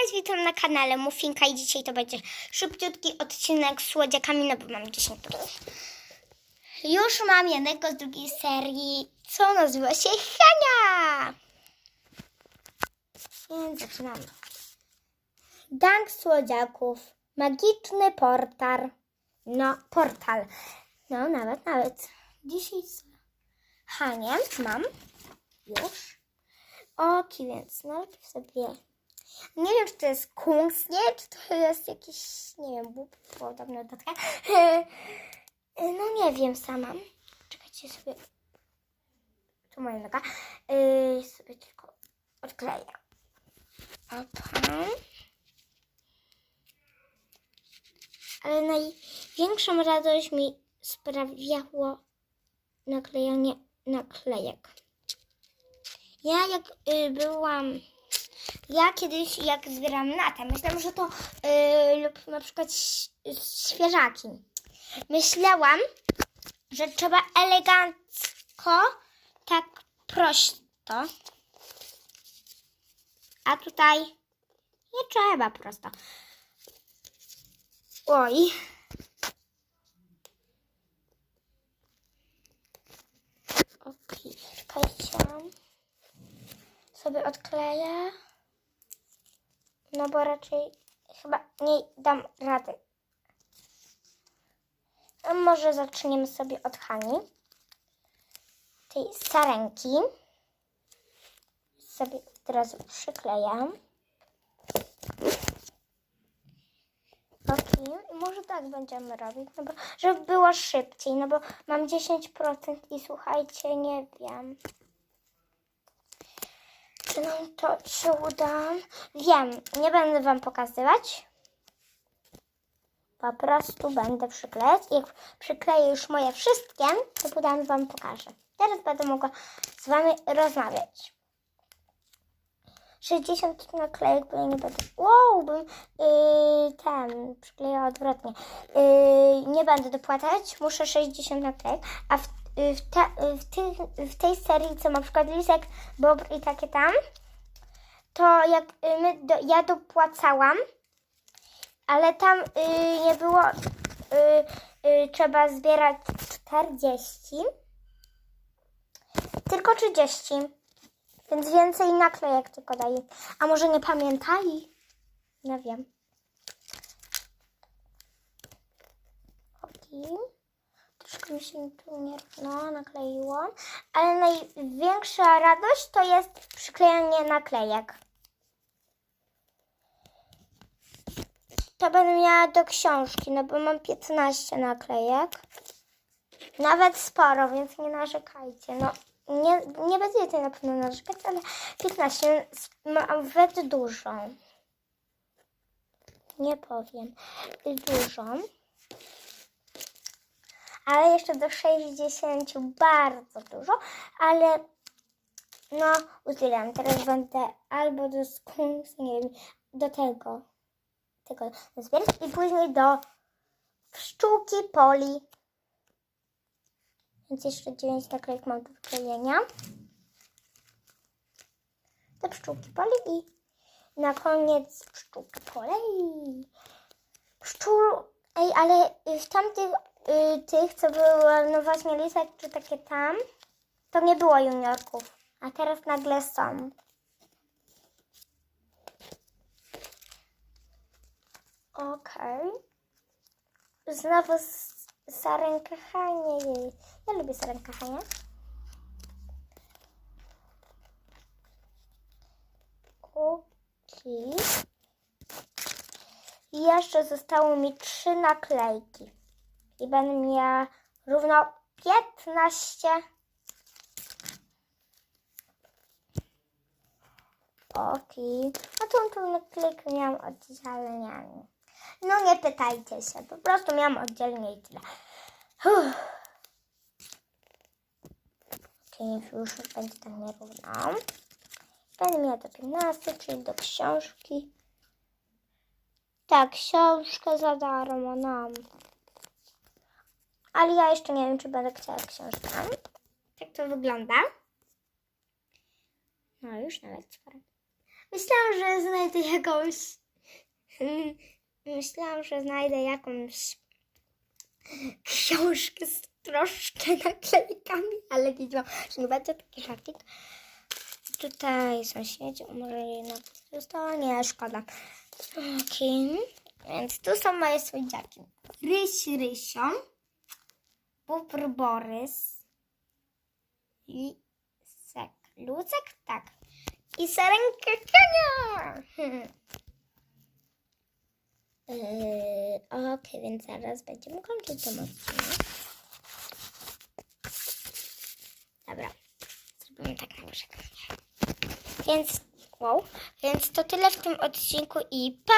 Cześć, witam na kanale Mufinka i dzisiaj to będzie szybciutki odcinek z słodziakami, no bo mam 10 plus. Już mam jednego z drugiej serii, co nazywa się Hania. Więc zaczynamy. Dank słodziaków, magiczny portal. No, portal. No, nawet, nawet. Dzisiaj z Hanię mam już. Oki, więc najpierw sobie nie wiem, czy to jest kungsnie, czy to jest jakiś, nie wiem, bób podobno do. No nie wiem sama. Czekajcie sobie. Tu moja noga. Yy, sobie tylko odkleję. Opa. Ale największą radość mi sprawiało naklejanie naklejek. Ja jak y, byłam ja kiedyś, jak zbieram natę, myślałam, że to yy, lub na przykład ś- świeżaki. Myślałam, że trzeba elegancko, tak prosto. A tutaj nie trzeba prosto. Oj. Okej, czekajcie. Sobie odkleję. No bo raczej chyba nie dam rady. A może zaczniemy sobie od Hani. Tej sarenki. Sobie od razu przykleję. Okej, może tak będziemy robić, no bo żeby było szybciej, no bo mam 10% i słuchajcie, nie wiem. Czy nam to się uda? Wiem, nie będę Wam pokazywać. Po prostu będę przyklejać. Jak przykleję już moje wszystkie, to potem Wam pokażę. Teraz będę mogła z Wami rozmawiać. 60 naklejek, bo ja nie będę... Wow, bym yy, ten przyklejała odwrotnie. Yy, nie będę dopłacać, muszę 60 naklejek, a w, w, yy, w, tych, w tej serii, co na przykład Lisek, Bob i takie tam, to jak y, my do, ja dopłacałam, ale tam y, nie było, y, y, trzeba zbierać 40, tylko 30, więc więcej naklejek tylko daje. A może nie pamiętali? Nie wiem. Okej. Troszkę mi się tu nierówno nakleiło. Ale największa radość to jest przyklejanie naklejek. To będę miała do książki, no bo mam 15 naklejek. Nawet sporo, więc nie narzekajcie. No, nie, nie będziecie na pewno narzekać, ale 15 mam nawet dużo. Nie powiem. Dużo. Ale jeszcze do 60 bardzo dużo, ale no udzielam. Teraz będę albo do skunks, nie wiem, do tego, tego zbierać i później do pszczółki poli. Więc jeszcze 9 naklejek mam do wyklejenia. Do pszczółki poli i na koniec pszczółka polei. Pszczół... Ej, ale w tamtych y, tych, co były, no właśnie lisek czy takie tam, to nie było juniorków. A teraz nagle są. Okej. Znowu s- sarenka Hanie. jej. Ja lubię sarenkę Hanie. Okej. I jeszcze zostało mi trzy naklejki. I będę miała równo 15. Okej. A tą, tą naklejkę miałam oddzielnie. No nie pytajcie się. Po prostu miałam oddzielnie i tyle. Uff. Już będzie tak nierówno. Będę miała do 15, czyli do książki. Tak, książkę za darmo nam. Ale ja jeszcze nie wiem, czy będę chciała książkę. Tak to wygląda. No już nawet sporo. Myślałam, że znajdę jakąś. Myślałam, że znajdę jakąś książkę z troszkę naklejkami, ale że nie będzie taki żarcik. Tutaj sąsiedzi umrli na zostało. Nie, szkoda. Okej. Więc tu są moje słodziaki. Ryś Rysio, Bóbr Borys i Sek. Lucek? Tak. I Sarenka Kania! Yy, Okej, więc zaraz będziemy kończyć ten odcinek. Dobra, zrobimy tak na. Więc, wow, więc to tyle w tym odcinku i pa!